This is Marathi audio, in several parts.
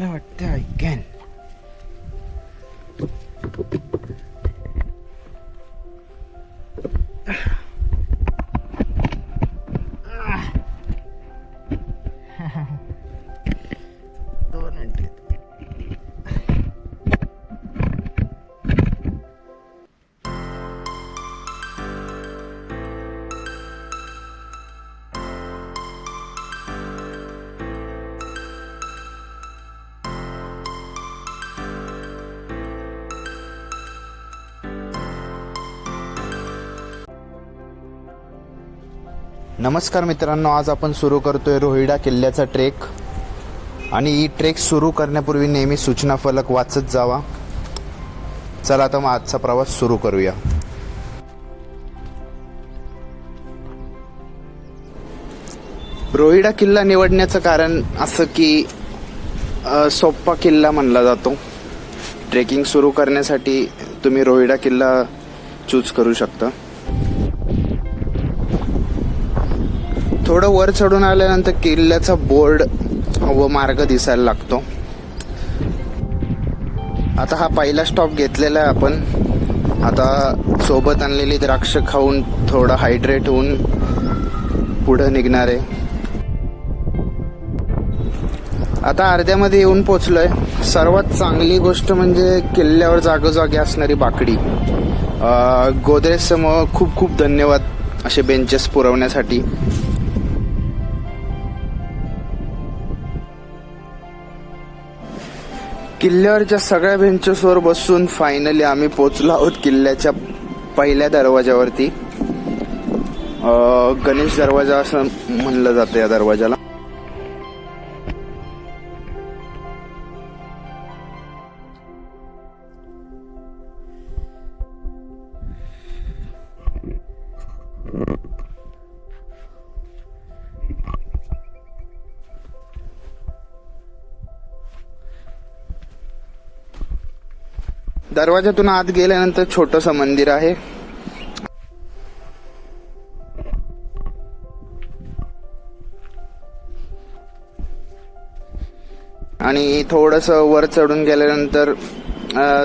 मला वाटते नमस्कार मित्रांनो आज आपण सुरू करतोय रोहिडा किल्ल्याचा ट्रेक आणि ही ट्रेक सुरू करण्यापूर्वी नेहमी सूचना फलक वाचत जावा. चला तर मग आजचा प्रवास सुरू करूया. रोहिडा किल्ला निवडण्याचं कारण असं की सोप्पा किल्ला म्हणला जातो. ट्रेकिंग सुरू करण्यासाठी तुम्ही रोहिडा किल्ला चूज करू शकता. थोडं वर चढून आल्यानंतर किल्ल्याचा बोर्ड व मार्ग दिसायला लागतो. आता हा पहिला स्टॉप घेतलेला आहे आपण. आता सोबत आणलेली द्राक्ष खाऊन थोडं हायड्रेट होऊन पुढं निघणार आहे. आता अर्ध्यामध्ये येऊन पोचलोय. सर्वात चांगली गोष्ट म्हणजे किल्ल्यावर जागोजागी असणारी बाकडी. गोदरेज समोर खूप खूप धन्यवाद असे बेंचेस पुरवण्यासाठी. किल्ल्यावरच्या सगळ्या बेंचेसवर बसून फायनली आम्ही पोचलो आहोत किल्ल्याच्या पहिल्या दरवाजावरती गणेश दरवाजा असं म्हणलं जातं या दरवाजाला दरवाजातून आत गेल्यानंतर छोटस मंदिर आहे. आणि थोडस वर चढून गेल्यानंतर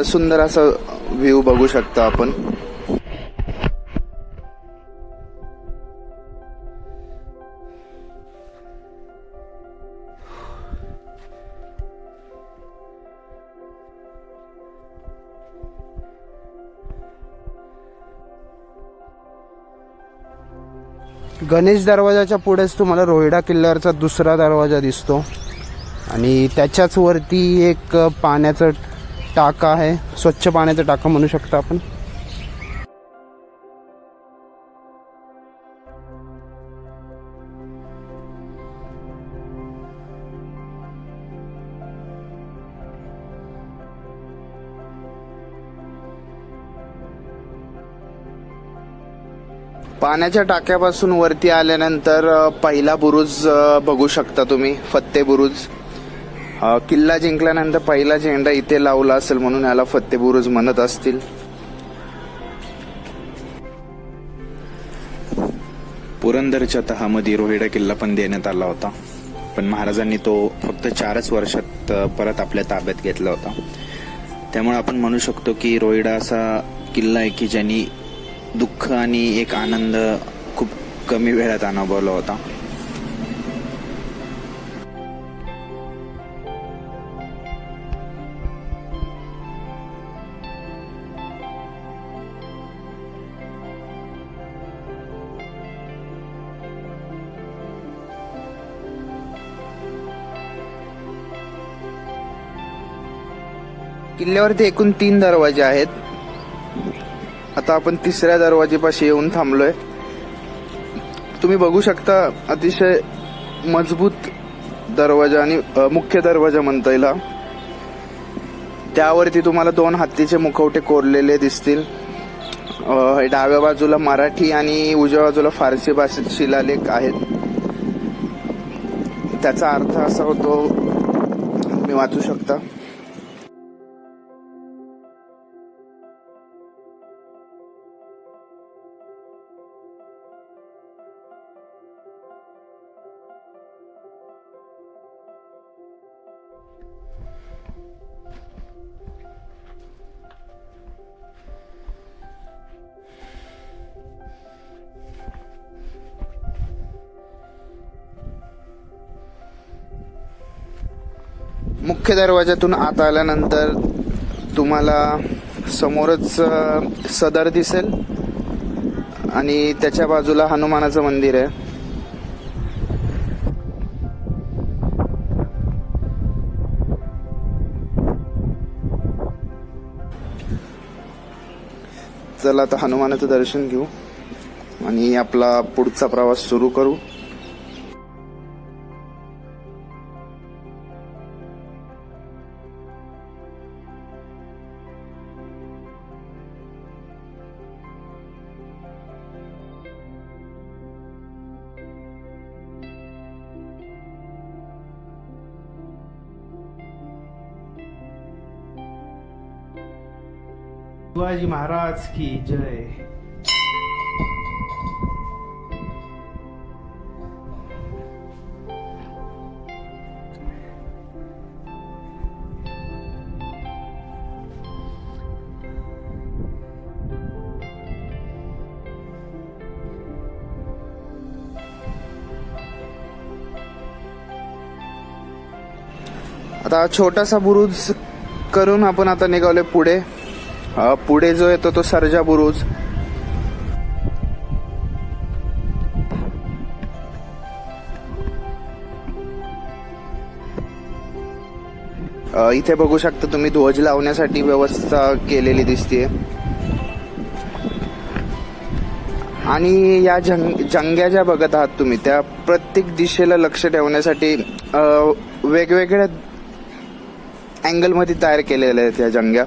सुंदर असं व्ह्यू बघू शकतो आपण. गणेश दरवाजाच्या पुढेच तुम्हाला रोहिडा किल्ल्यावरचा दुसरा दरवाजा दिसतो. आणि त्याच्याच वरती एक पाण्याचं टाका आहे. स्वच्छ पाण्याचं टाका म्हणू शकता आपण. पाण्याच्या टाक्यापासून वरती आल्यानंतर पहिला बुरुज बघू शकता तुम्ही फत्ते बुरुज. किल्ला जिंकल्यानंतर पहिला झेंडा इथे लावला असेल म्हणून याला फत्ते बुरुज म्हणत असतील. पुरंदरच्या तहामध्ये रोहिडा किल्ला पण देण्यात आला होता. पण महाराजांनी तो फक्त चारच वर्षात परत आपल्या ताब्यात घेतला होता. त्यामुळे आपण म्हणू शकतो की रोहिडा असा किल्ला आहे की ज्यांनी दुःख आणि एक आनंद खूप कमी वेळात अनुभवला होता. किल्ल्यावरती एकूण तीन दरवाजे आहेत. आता आपण तिसऱ्या दरवाजेपाशी येऊन थांबलोय. तुम्ही बघू शकता अतिशय मजबूत दरवाजा आणि मुख्य दरवाजा म्हणता येईल त्यावरती तुम्हाला दोन हत्तीचे मुखवटे कोरलेले दिसतील. डाव्या बाजूला मराठी आणि उजव्या बाजूला फारसी भाषेत शिलालेख आहेत. त्याचा अर्थ असा होतो तुम्ही वाचू शकता. मुख्य दरवाजातून आत आल्यानंतर तुम्हाला समोरच सदर दिसेल आणि त्याच्या बाजूला हनुमानाचं मंदिर आहे. चला आता हनुमानाचं दर्शन घेऊ आणि आपला पुढचा प्रवास सुरू करू. शिवाजी महाराज की जय. आता छोटासा बुरुज करून आपण आता निघालोय पुढे. पुढे जो येतो तो सर्जा बुरुज. इथे बघू शकता तुम्ही ध्वज लावण्यासाठी व्यवस्था केलेली दिसते आणि या जंग जंग्या ज्या बघत आहात तुम्ही त्या प्रत्येक दिशेला लक्ष ठेवण्यासाठी वेगवेगळ्या अँगलमध्ये तयार केलेल्या आहेत या जंग्या.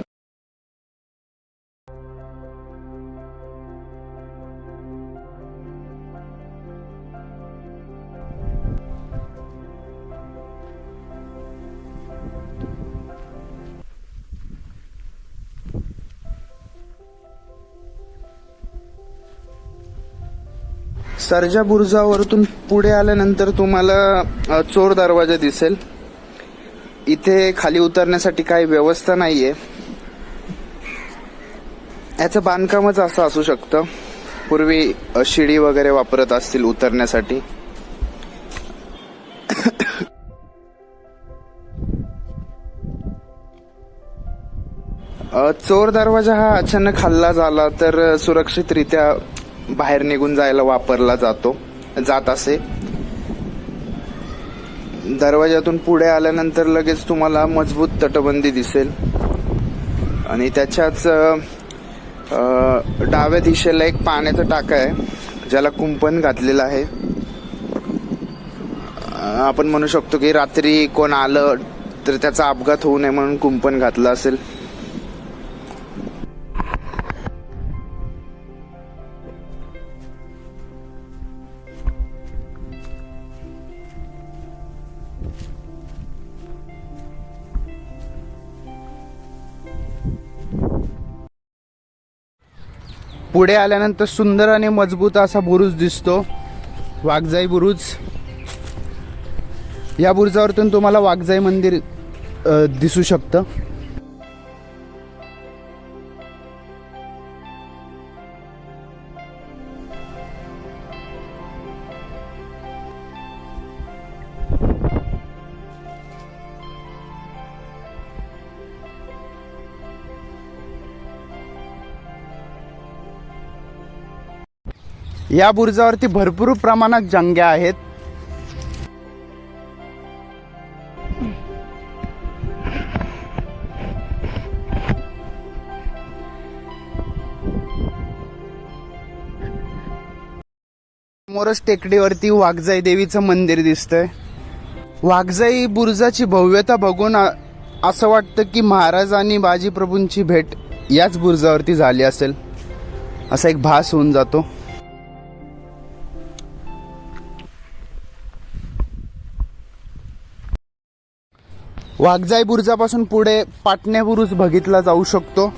सरजा बुर्जावरतून पुढे आल्यानंतर तुम्हाला चोर दरवाजा दिसेल. इथे खाली उतरण्यासाठी काही व्यवस्था नाहीये. याचं बांधकामच असं असू शकतं. पूर्वी शिडी वगैरे वापरत असतील उतरण्यासाठी. चोर दरवाजा हा अचानक हल्ला झाला तर सुरक्षितरित्या बाहेर निघून जायला वापरला जातो जात असे. दरवाजातून पुढे आल्यानंतर लगेच तुम्हाला मजबूत तटबंदी दिसेल. आणि त्याच्याच डाव्या दिशेला एक पाण्याचा टाका आहे ज्याला कुंपण घातलेलं आहे. आपण म्हणू शकतो की रात्री कोण आलं तर त्याचा अपघात होऊ नये म्हणून कुंपण घातलं असेल. पुढे आल्यानंतर सुंदर आणि मजबूत असा बुरुज दिसतो. वाघजाई बुरुज. या बुरुजावरतून तुम्हाला वाघजाई मंदिर दिसू शकतं. या बुरुजावरती भरपूर प्रमाणात जंग्या आहेत. समोरच टेकडीवरती वाघजाई देवीचं मंदिर दिसतंय. वाघजाई बुरुजाची भव्यता बघून असं वाटतं की महाराज आणि बाजीप्रभूंची भेट याच बुरुजावरती झाली असेल. असा एक भास होऊन जातो. वाघजाई बुरुजापासून पुढे पाटणे बुरुज बघितला जाऊ शकतो.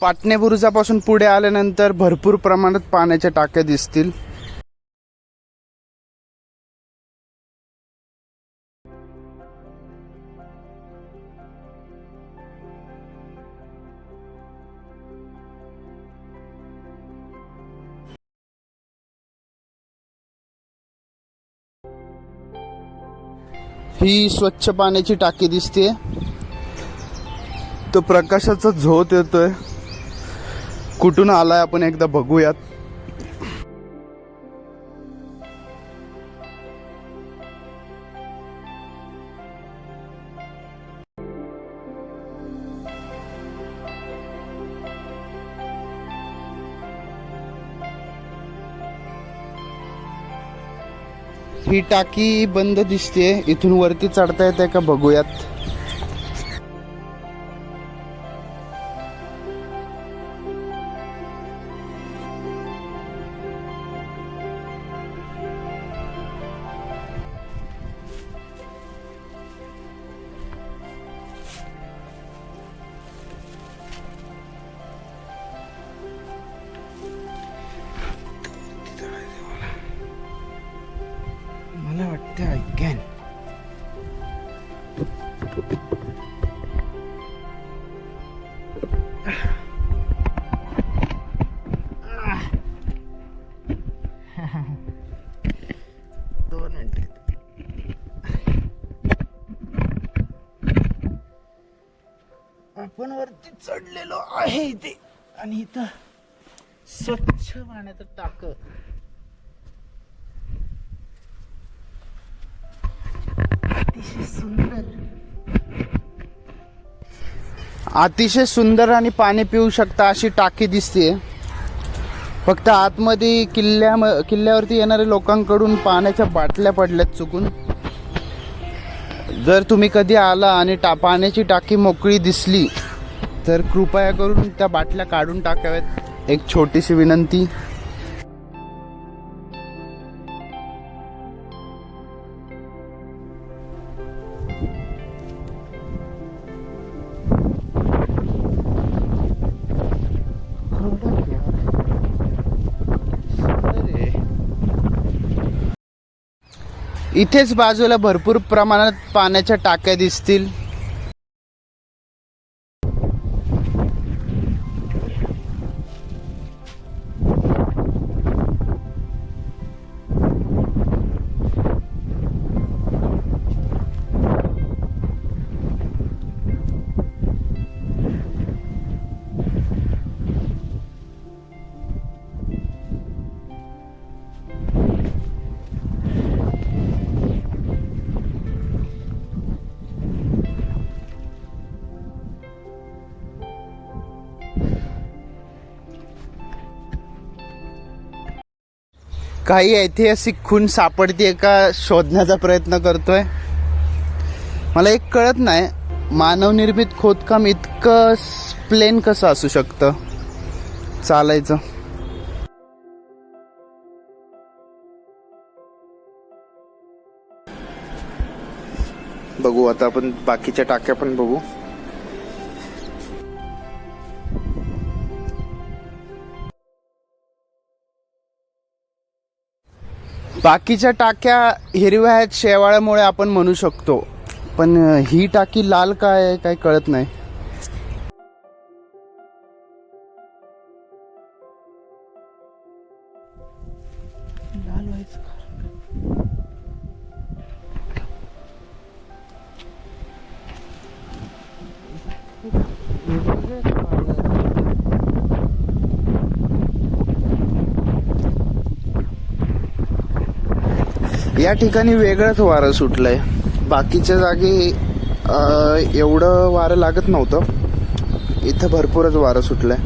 पाटणे बुरुजापासून पुढे आल्यानंतर भरपूर प्रमाणात पाण्याच्या टाक्या दिसतील. ही स्वच्छ पाण्याची टाकी दिसते तो प्रकाशाचा झोत येतोय. कुठून आलाय आपण एकदा बघूयात. ही टाकी बंद दिसते इथून वरती चढता येते का बघूयात. आपण वरती चढलेलो आहे इथे. आणि इथं स्वच्छ पाण्याचं टाक. अतिशय सुंदर. अतिशय सुंदर आणि पाणी पिऊ शकता अशी टाकी दिसते फक्त आतमध्ये किल्ल्या किल्ल्यावरती येणाऱ्या लोकांकडून पाण्याच्या बाटल्या पडल्यात चुकून. जर तुम्ही कधी आला आणि टा पाण्याची टाकी मोकळी दिसली तर कृपया करून त्या बाटल्या काढून टाकाव्यात. एक छोटीशी विनंती. इथेच बाजूला भरपूर प्रमाणात पाण्याच्या टाक्या दिसतील. काही ऐतिहासिक खून सापडते का शोधण्याचा प्रयत्न करतोय? मला एक कळत नाही मानवनिर्मित खोदकाम इतकं प्लेन कसं असू शकतं? चालायचं. बघू आता आपण बाकीच्या टाक्या पण बघू. बाकीच्या टाक्या हिरव्या आहेत शेवाळ्यामुळे आपण म्हणू शकतो. पण ही टाकी लाल काय आहे काय कळत नाही. लाल या ठिकाणी वेगळंच वारं सुटलंय. बाकीच्या जागी एवढं वारं लागत नव्हतं. इथं भरपूरच वारं सुटलंय.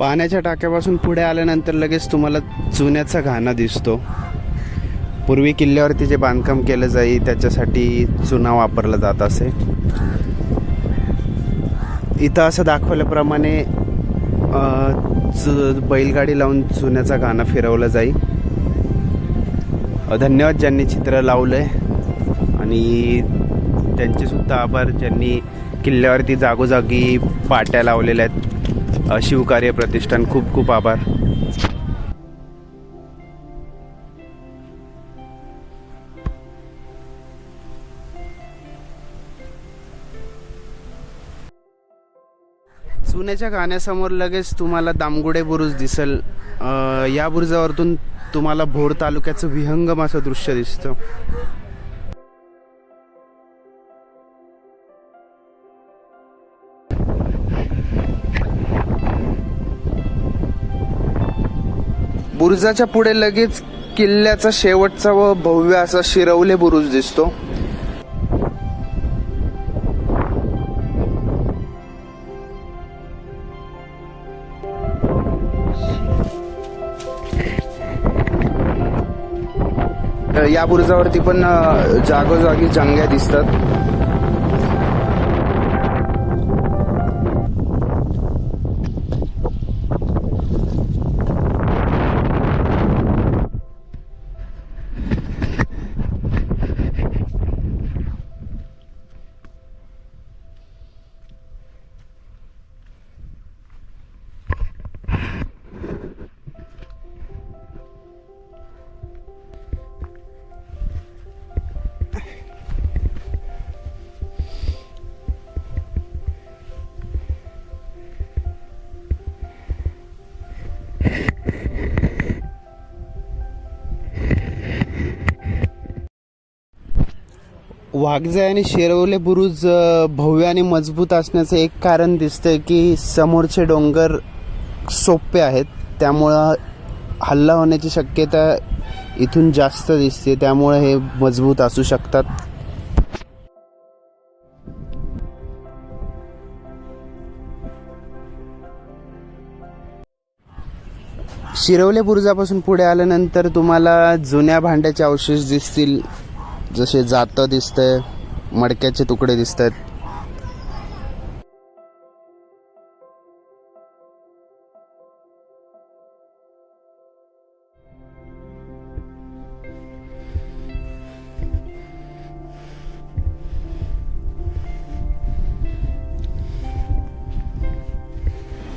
पाण्याच्या टाक्यापासून पुढे आल्यानंतर लगेच तुम्हाला चुन्याचा घाणा दिसतो. पूर्वी किल्ल्यावरती जे बांधकाम केलं जाई त्याच्यासाठी चुना वापरला जात असे. इथं असं दाखवल्याप्रमाणे अ, बैलगाडी लावून चुन्याचा गाणं फिरवलं जाई. धन्यवाद ज्यांनी चित्र लावलं आहे आणि त्यांचेसुद्धा आभार ज्यांनी किल्ल्यावरती जागोजागी पाट्या लावलेल्या आहेत. शिवकार्य प्रतिष्ठान खूप खूप आभार. जुन्याच्या गाण्यासमोर लगेच तुम्हाला दामगुडे बुरुज दिसेल. या बुरुजावरतून तुम्हाला भोर तालुक्याचं विहंगम असं दृश्य दिसतं. बुरुजाच्या पुढे लगेच किल्ल्याचा शेवटचा व भव्य असा शिरवले बुरुज दिसतो. या बुरुजावरती पण जागोजागी जंग्या दिसतात. वाघजाय आणि शेरवले बुरुज भव्य आणि मजबूत असण्याचं एक कारण दिसतंय की समोरचे डोंगर सोपे आहेत. त्यामुळं हल्ला होण्याची शक्यता इथून जास्त दिसते. त्यामुळे हे मजबूत असू शकतात. शिरवले बुरुजापासून पुढे आल्यानंतर तुम्हाला जुन्या भांड्याचे अवशेष दिसतील. जसे जातं दिसतंय मडक्याचे तुकडे दिसत आहेत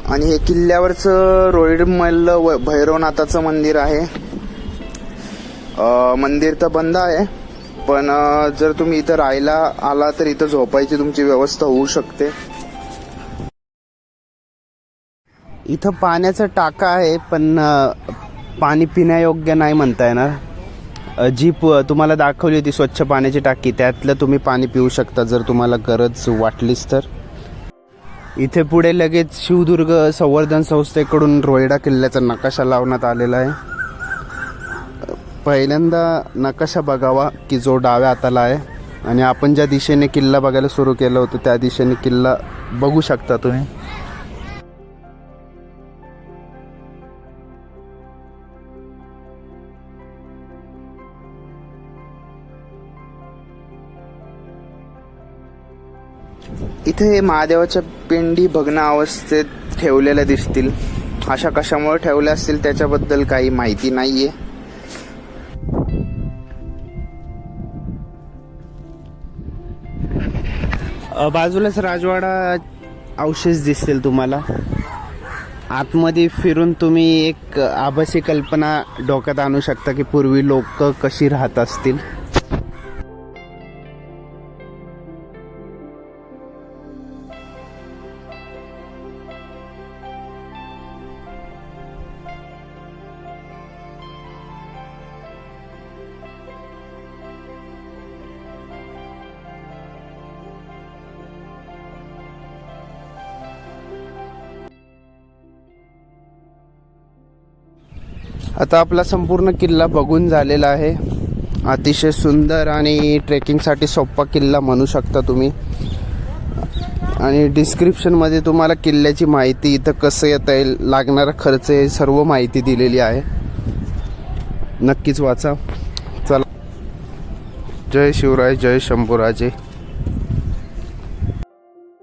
आणि हे किल्ल्यावरचं रोहिडमल्ल व- भैरवनाथाचं मंदिर आहे. अ, मंदिर तर बंद आहे. पण जर तुम्ही इथं राहायला आला तर इथं झोपायची तुमची व्यवस्था होऊ शकते. इथं पाण्याचा टाका आहे पण पाणी पिण्यायोग्य नाही म्हणता येणार. जी प- तुम्हाला दाखवली होती स्वच्छ पाण्याची टाकी त्यातलं तुम्ही पाणी पिऊ शकता जर तुम्हाला गरज वाटलीच तर. इथे पुढे लगेच शिवदुर्ग संवर्धन संस्थेकडून रोयडा किल्ल्याचा नकाशा लावण्यात आलेला आहे. पहिल्यांदा नकाशा बघावा की जो डाव्या हाताला आहे. आणि आपण ज्या दिशेने किल्ला बघायला सुरू केलं होतं त्या दिशेने किल्ला बघू शकता तुम्ही. इथे महादेवाच्या पिंडी भग्न अवस्थेत ठेवलेल्या दिसतील. अशा कशामुळे ठेवल्या असतील त्याच्याबद्दल काही माहिती नाहीये. बाजूलाच राजवाडा अवशेष दिसतील तुम्हाला. आतमध्ये फिरून तुम्ही एक आभासी कल्पना डोक्यात आणू शकता की पूर्वी लोक कशी राहत असतील. आता आपला संपूर्ण किल्ला बघून झालेला आहे. अतिशय सुंदर आणि ट्रेकिंगसाठी सोपा किल्ला म्हणू शकता तुम्ही. आणि डिस्क्रिप्शनमध्ये तुम्हाला किल्ल्याची माहिती इथं कसं येता येईल लागणारा खर्च हे सर्व माहिती दिलेली आहे. नक्कीच वाचा. चला. जय शिवराय जय शंभूराजे.